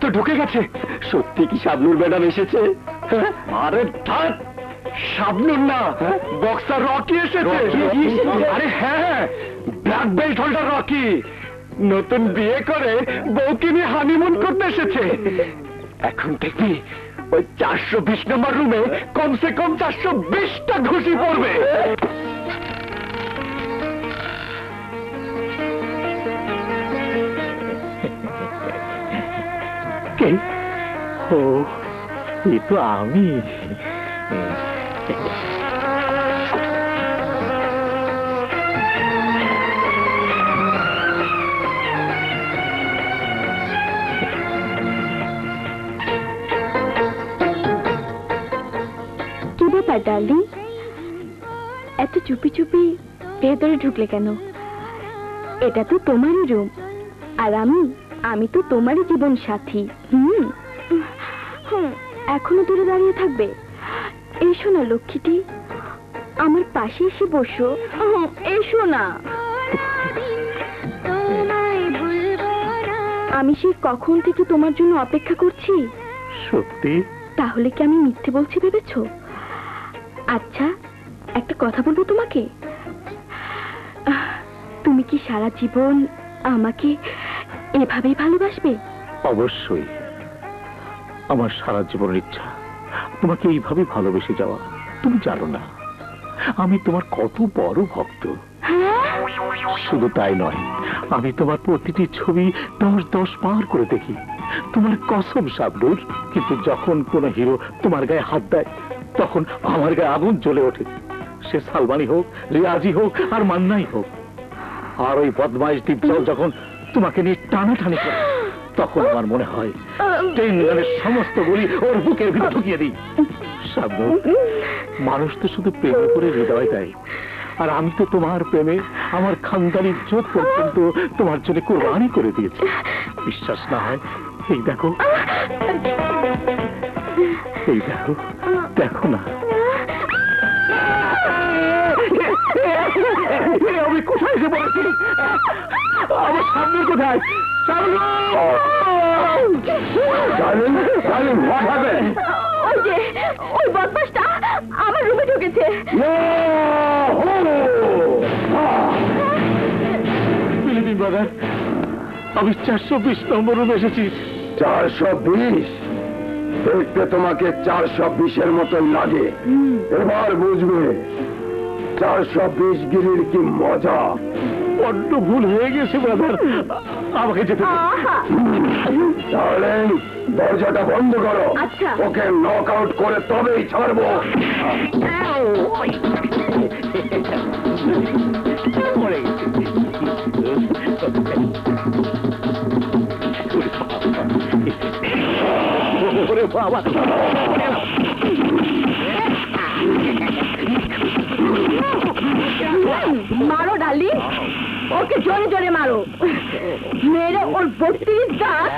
তো ঢুকে গেছে। সত্যি কি শাবনুর ম্যাডাম এসেছে? হ্যাঁ? আরে ধাত শাবনুর না বক্সার রকি এসেছে। আরে হ্যাঁ ব্ল্যাক বেল্ট হোল্ডার রকি। নতুন বিয়ে করে বউকে নিয়ে হানিমুন করতে এসেছে। এখন দেখবি ওই চারশো বিশ নম্বর রুমে কমসে কম চারশো বিশটা ঘুষি পড়বে। কে? ও, এ তো আমি। কি এত চুপি চুপি ভেতরে ঢুকলে কেন? এটা তো তোমারই রুম আর আমি? আমি তো তোমারই জীবন সাথী। হুম? এখনও দূরে দাঁড়িয়ে থাকবে। এসো না লক্ষ্মীটি আমার পাশে এসে বসো। এসো না আমি সেই কখন থেকে তোমার জন্য অপেক্ষা করছি? সত্যি? তাহলে কি আমি মিথ্যে বলছি ভেবেছো? আচ্ছা একটা কথা বলব তোমাকে? তুমি কি সারা জীবন আমাকে এভাবেই ভালোবাসবে? অবশ্যই। আমার সারা জীবনের ইচ্ছা, তোমাকে এইভাবে ভালোবেসে যাওয়া। তুমি জানো না, আমি তোমার কত বড় ভক্ত। শুধু তাই নয়, আমি তোমার প্রতিটি ছবি দশ দশ বার করে দেখি। তোমার কসম সাবডুর কিন্তু যখন কোনো হিরো তোমার গায়ে হাত দেয়, তখন আমার গায়ে আগুন জ্বলে ওঠে। সে সালমানি হোক, রিয়াজি হোক, আর মান্নাই হোক। আর ওই বদমাইশ দীপজল যখন তোমাকে নিয়ে টানাটানি করে। তখন আমার মনে হয় ট্রেন গানের সমস্ত গুলি ওর বুকের ভিতর ঢুকিয়ে দিই। মানুষ তো শুধু প্রেমে করে হৃদয় দেয়। আর আমি তো তোমার প্রেমে আমার খানদানির চোখ পর্যন্ত তোমার জন্য কোরবানি করে দিয়েছি। বিশ্বাস না হয়, এই দেখো এই দেখো দেখো না। আমি কোথায় এসে পড়েছি? আমার সামনে কোথায়? ওই যে ওই বদমাসটা আমার রুমে ঢুকেছে। ব্রাদার আমি চারশো বিশ নম্বর রুমে এসেছি। চারশো বিশ? দেখতে তোমাকে চারশো বিশের মতন লাগে। এবার বুঝবে চারশো বিশ গিরির কি মজা। বড্ড ভুল হয়ে গেছে ব্রাদার আমাকে যেতে। তাহলে দরজাটা বন্ধ করো। আচ্ছা। ওকে নক আউট করে তবেই ছাড়বো। বাবা। মারো ডালি। ওকে জোরে জোরে মারো। মেরে ওর বত্রিশ দাঁত।